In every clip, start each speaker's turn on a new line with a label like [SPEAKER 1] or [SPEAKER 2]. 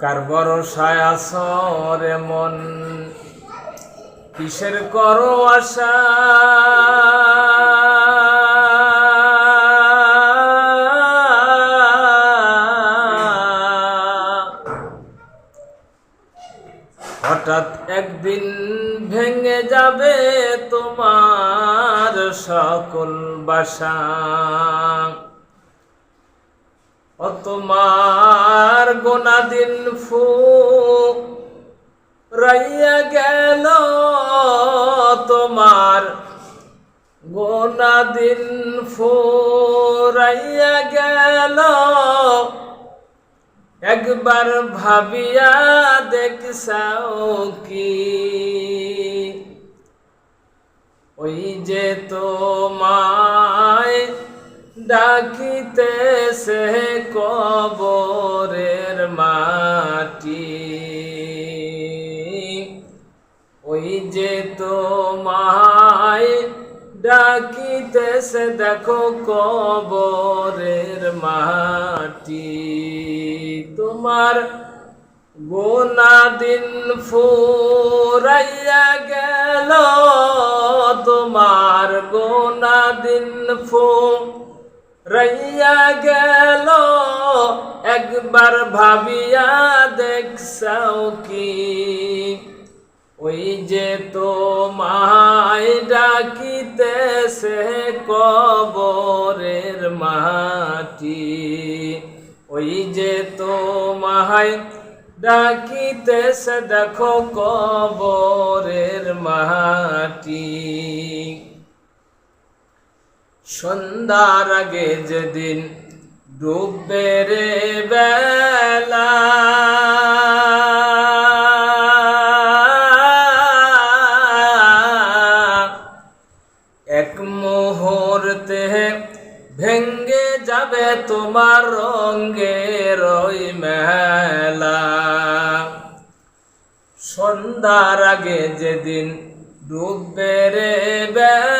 [SPEAKER 1] কার ভরসায় আসরে মন? কিসের করো আশা? হঠাৎ একদিন ভেঙে যাবে তোমার সকল বাসা। ও তোমার গোনাদিন ফু রাইয়া গেল তোমার গোনাদিন ফু রাইয়া গেল। একবার ভাবিয়া দেখছাও কি? ওই যে তোমায় ডাকিতেছে কবরের মাটি। ওই যে তোমায় ডাকিতেছে, দেখো কবরের মাটি। তোমার গোনা দিন ফুরাইয়া গেল, তোমার গোনা দিন ফু রাইয়া গেল, একবার ভাবিয়া দেখছাও কি? ওই যে তো তোমায় ডাকিতেছে কবরের মাটি, ওই যে তোমায় ডাকিতেছে দেখো কবরের মাটি। সন্ধ্যার আগে যেদিন ডুববে রে বেলা। এক মুহূর্তে ভেঙ্গে যাবে তোমার রঙ্গের ওই মেলা। সন্ধ্যার আগে যেদিন ডুববে রে বেলা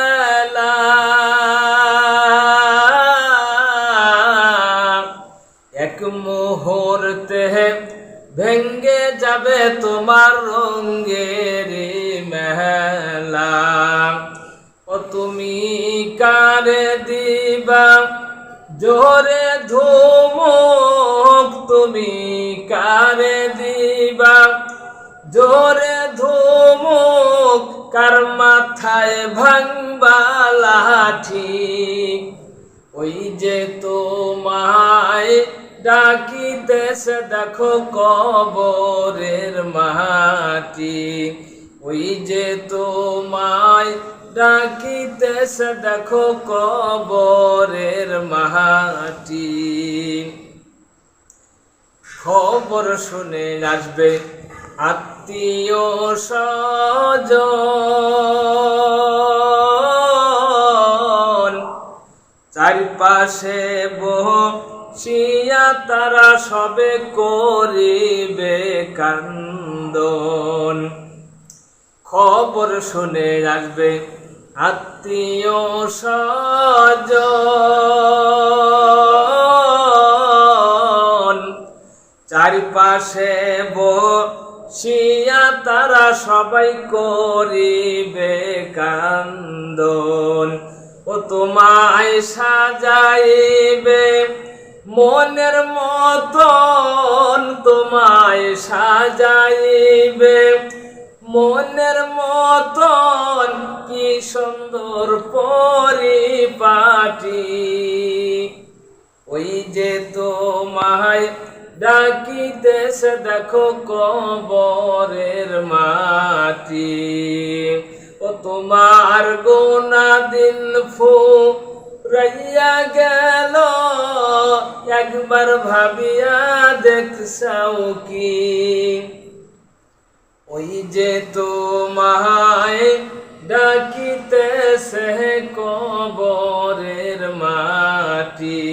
[SPEAKER 1] মুহূর্তে ভেঙ্গে যাবে তোমার রঙ্গের মেলা। ও তুমি কারে দিবা? জোরে ধুমুক, তুমি কারে দিবা? জোরে ধুমুক, কার মাথায় ভাঙবা লাঠি? ওই যে তোমায় ডাকিতেছে দেখো কবরের মাটি। ওই যে তোমায় ডাকিতেছে দেখো কবরের মাটি। খবর শুনে আসবে আত্মীয় স্বজন। চারিপাশে বসিয়া তারা সবে করিবে কান্দন। খবর শুনে আসবে আত্মীয় স্বজন। চারিপাশে বসিয়া তারা সবাই করিবে কান্দন। ও তোমায় সাজাইবে মনের মতন তোমায় সাজাইবে। মনের মতন কি সুন্দর পরিপাটি। ওই যে তোমায় ডাকিতেছে, দেখো কবরের মাটি। ও তোমার গোনা দিন ফু রাইয়া গেল একবার ভাবিয়া দেখছাও কি? ওই যে তোমায় ডাকিতেছে কবরের মাটি।